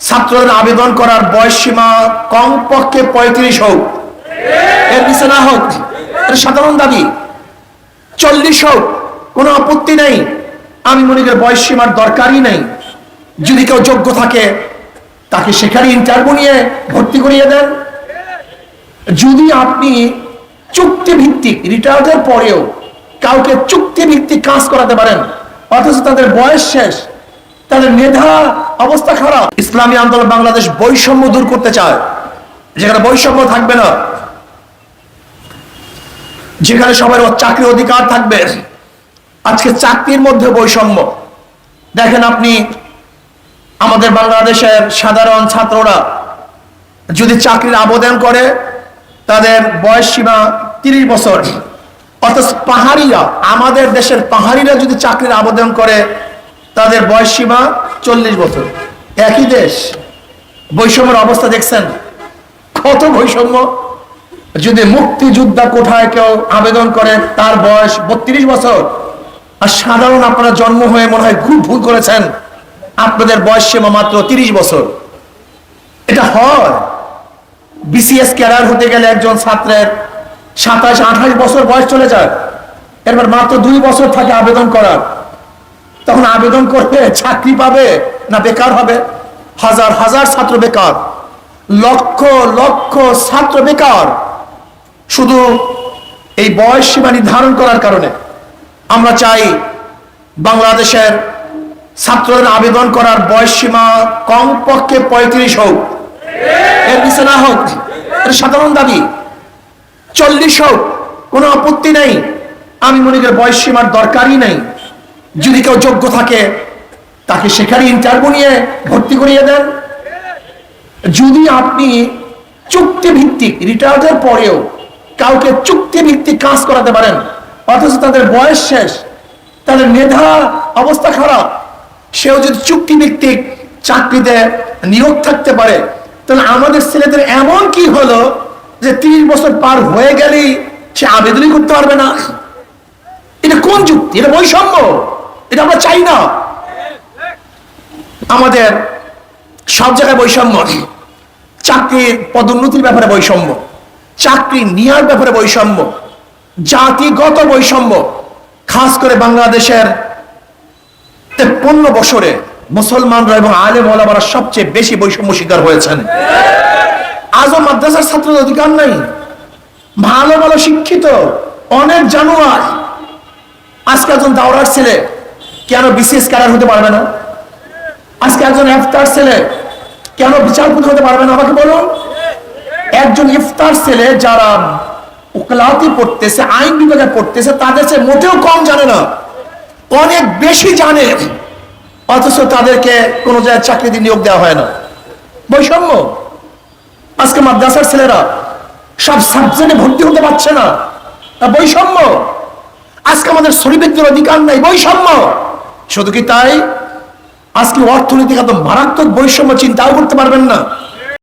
ছাত্রদের আবেদন করার বয়স সীমা কমপক্ষে পঁয়ত্রিশ হোক। এর নিচে না হোক সাধারণ দাবি। চল্লিশ হোক, কোনো আপত্তি নেই। আমি মনে করি বয়স সীমার দরকারই নেই। যদি কেউ যোগ্য থাকে, তাকে সেখানে ইন্টারভিউ নিয়ে ভর্তি করিয়ে দেন। যদি আপনি চুক্তি ভিত্তিক রিটায়ার্ডের পরেও কাউকে চুক্তি ভিত্তিক কাজ করাতে পারেন, অথচ তাদের বয়স শেষ তাদের মেধা অবস্থা খারাপ। ইসলামী আন্দোলন বাংলাদেশ বৈষম্য দূর করতে চায়। যেখানে বৈষম্য থাকবে না, যেখানে সবার চাকরি অধিকার থাকবে। আজকে চাকরির মধ্যে বৈষম্য। দেখেন আপনি, আমাদের বাংলাদেশের সাধারণ ছাত্ররা যদি চাকরির আবেদন করে, তাদের বয়স সীমা তিরিশ বছর। অথচ পাহাড়িরা আমাদের দেশের পাহাড়িরা যদি চাকরির আবেদন করে তাদের বয়স সীমা চল্লিশ বছর। একই দেশ। বৈষম্যের অবস্থা দেখছেন? কত বৈষম্য? যদি মুক্তিযোদ্ধা কোঠায় কেউ আবেদন করে, তার বয়স বত্রিশ বছর। আর সাধারণ আপনারা জন্ম হয়ে মনে হয় খুব ভুল করেছেন। আপনাদের বয়স সীমা মাত্র তিরিশ বছর। এটা হয়। বিসিএস ক্যাডার হতে গেলে একজন ছাত্রের সাতাশ আঠাশ বছর বয়স চলে যায়। এরপর মাত্র দুই বছর থাকে আবেদন করার। আবেদন করবে, চাকরি পাবে না বেকার হবে? হাজার হাজার ছাত্র বেকার, লক্ষ লক্ষ ছাত্র বেকার। শুধু এই বয়স সীমা নির্ধারণ করার কারণে আমরা চাই বাংলাদেশের ছাত্রদের আবেদন করার বয়স সীমা কমপক্ষে পঁয়ত্রিশ হোক। এর নিচে না হোক সাধারণ দাবি। চল্লিশ হোক, কোনো আপত্তি নেই। আমি মনে করি বয়স সীমার দরকারই নেই। যদি কেউ যোগ্য থাকে, তাকে সেখানে ইন্টারভিউ নিয়ে ভর্তি করিয়ে দেন। যদি আপনি চুক্তি ভিত্তিক রিটায়ার্ডের পরেও কাউকে চুক্তি ভিত্তিক কাজ করাতে পারেন, অথচ তাদের বয়স শেষ, তাদের মেধা অবস্থা খারাপ, সেও যদি চুক্তি ভিত্তিক চাকরিতে নিয়োগ থাকতে পারে, তাহলে আমাদের ছেলেদের এমন কি হলো যে তিরিশ বছর পার হয়ে গেলেই সে আবেদনই করতে পারবে না? এটা কোন যুক্তি? এটা বৈষম্য? এটা আমরা চাই না। আমাদের সব জায়গায় বৈষম্য। চাকরির পদোন্নতির ব্যাপারে বৈষম্য। চাকরি নেওয়ার ব্যাপারে বৈষম্য। জাতিগত বৈষম্য। খাস করে বাংলাদেশের তেপ্পন্ন বছরে মুসলমানরা এবং আলে মোলামারা সবচেয়ে বেশি বৈষম্য শিকার হয়েছেন। আজও মাদ্রাসার ছাত্রদের অধিকার নাই। ভালো ভালো শিক্ষিত, অনেক জানুয়ার। আজকে একজন দাওরার ছেলে কেন বিশেষ ক্যাডার হতে পারবে না? আজকে একজন ইফতার ছেলে কেন বিচারপতি হতে পারবে না? আমাকে বলুন। একজন ইফতার ছেলে যারা উকলাতি পড়তেছে আইন বিভাগে পড়তেছে তাদের সে মোটেও কম জানে না। অনেক বেশি জানে, অথচ তাদেরকে কোনো জায়গায় চাকরি দিয়ে নিয়োগ দেওয়া হয় না। বৈষম্য। আজকে মাদ্রাসার ছেলেরা সব সাবজেক্টে ভর্তি হতে পারছে না। বৈষম্য। আজকে আমাদের শরীরের অধিকার নাই, বৈষম্য। শুধু কি তাই? আজকে অর্থনৈতিক একদম মারাত্মক বৈষম্য চিন্তাও করতে পারবেন না।